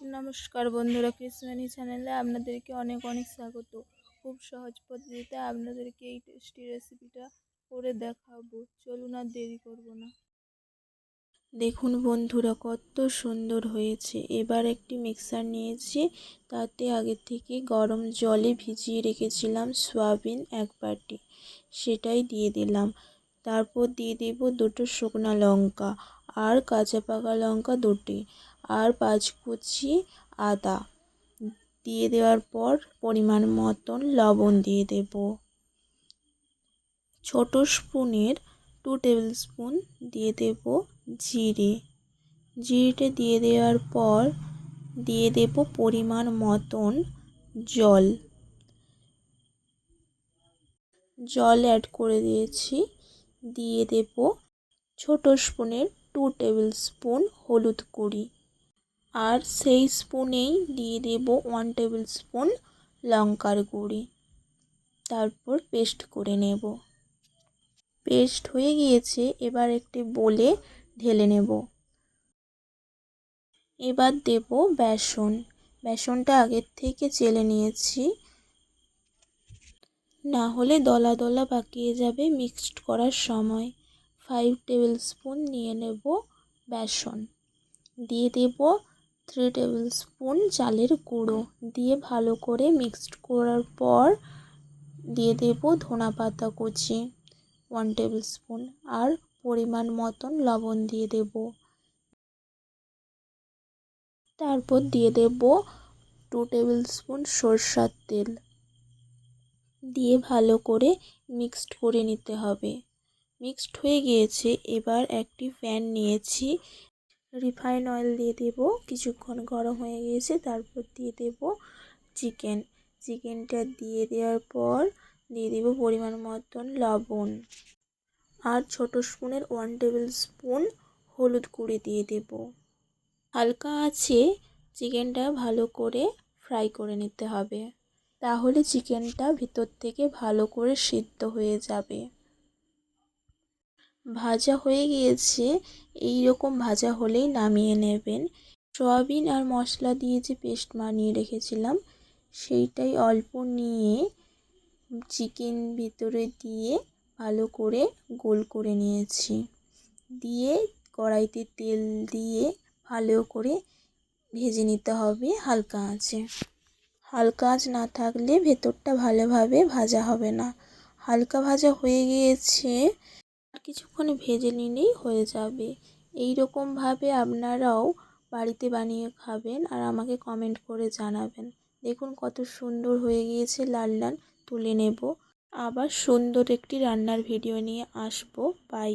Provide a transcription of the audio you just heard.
নমস্কার বন্ধুরা কৃষ্ণানি চ্যানেলে আপনাদেরকে অনেক অনেক স্বাগত। খুব সহজ পদ্ধতিতে আপনাদেরকে এই টেস্টি রেসিপিটা করে দেখাবো। চলুন আর দেরি করব না। দেখুন বন্ধুরা, কত সুন্দর হয়েছে। এবার একটি মিক্সার নিয়েছি, তাতে আগে থেকে গরম জলে ভিজিয়ে রেখেছিলাম সয়াবিন এক বাটি। সেটাই দিয়ে দিলাম। তারপর দিয়ে দেব দুটো শুকনো লঙ্কা আর কাঁচা পাকা লঙ্কা দুটি। আর পাঁচ কুচি আদা। দিয়ে দেওয়ার পর পরিমাণ মতন লবণ দিয়ে দেব। ছোট স্পুনের টু টেবিল স্পুন দিয়ে দেব জিরে। জিরেটা দিয়ে দেওয়ার পর দিয়ে দেব পরিমাণ মতন জল। জল অ্যাড করে দিয়েছি। দিয়ে দেব ছোট স্পুনের টু টেবিল স্পুন হলুদ গুঁড়ি। আর সেই স্পুনেই দিয়ে দেব ওয়ান টেবিল স্পুন লঙ্কার গুঁড়ি। তারপর পেস্ট করে নেব। পেস্ট হয়ে গিয়েছে, এবার একটি বলে ঢেলে নেব। এবার দেব বেসন। বেসনটা আগের থেকে চেলে নিয়েছি। না হলে দলা দলা পাকিয়ে যাবে মিক্সড করার সময়। ফাইভ টেবিল স্পুন নিয়ে নেব বেসন। দিয়ে দেব থ্রি টেবিল স্পুন চালের গুঁড়ো দিয়ে ভালো করে মিক্সড করার পর দিয়ে দেব ধনা পাতা কুচি ওয়ান টেবিল স্পুন আর পরিমাণ মতন লবণ দিয়ে দেব। তারপর দিয়ে দেব টু টেবিল স্পুন সরষার তেল। দিয়ে ভালো করে মিক্সড করে নিতে হবে। মিক্সড হয়ে গিয়েছে, এবার একটি প্যান নিয়েছি। রিফাইন অয়েল দিয়ে দেব। কিছুক্ষণ গরম হয়ে গিয়েছে, তারপর দিয়ে দেব চিকেন চিকেনটা দিয়ে দেওয়ার পর দিয়ে দেব পরিমাণ মতন লবণ। আর ছোট স্পুনের ওয়ান টেবিল স্পুন হলুদ গুঁড়ি দিয়ে দেব। হালকা আছে চিকেনটা ভালো করে ফ্রাই করে নিতে হবে। তাহলে চিকেনটা ভিতর থেকে ভালো করে সিদ্ধ হয়ে যাবে। ভাজা হয়ে গিয়েছে এই রকম ভাজা হলেই নামিয়ে নেবেন। সয়াবিন আর মশলা দিয়ে যে পেস্ট বানিয়ে রেখেছিলাম, সেইটাই অল্প নিয়ে চিকেন ভিতরে দিয়ে ভালো করে গোল করে নিয়েছি। দিয়ে কড়াইতে তেল দিয়ে ভালো করে ভেজে নিতে হবে হালকা আঁচে। হালকা আঁচ না থাকলে ভেতরটা ভালোভাবে ভাজা হবে না। হালকা ভাজা হয়ে গিয়েছে আর কিছুক্ষণ ভেজে নিলেই হয়ে যাবে। এই রকমভাবে আপনারাও বাড়িতে বানিয়ে খাবেন আর আমাকে কমেন্ট করে জানাবেন। দেখুন কত সুন্দর হয়ে গিয়েছে লাল লাল তুলে নেব। আবার সুন্দর একটি রান্নার ভিডিও নিয়ে আসব। বাই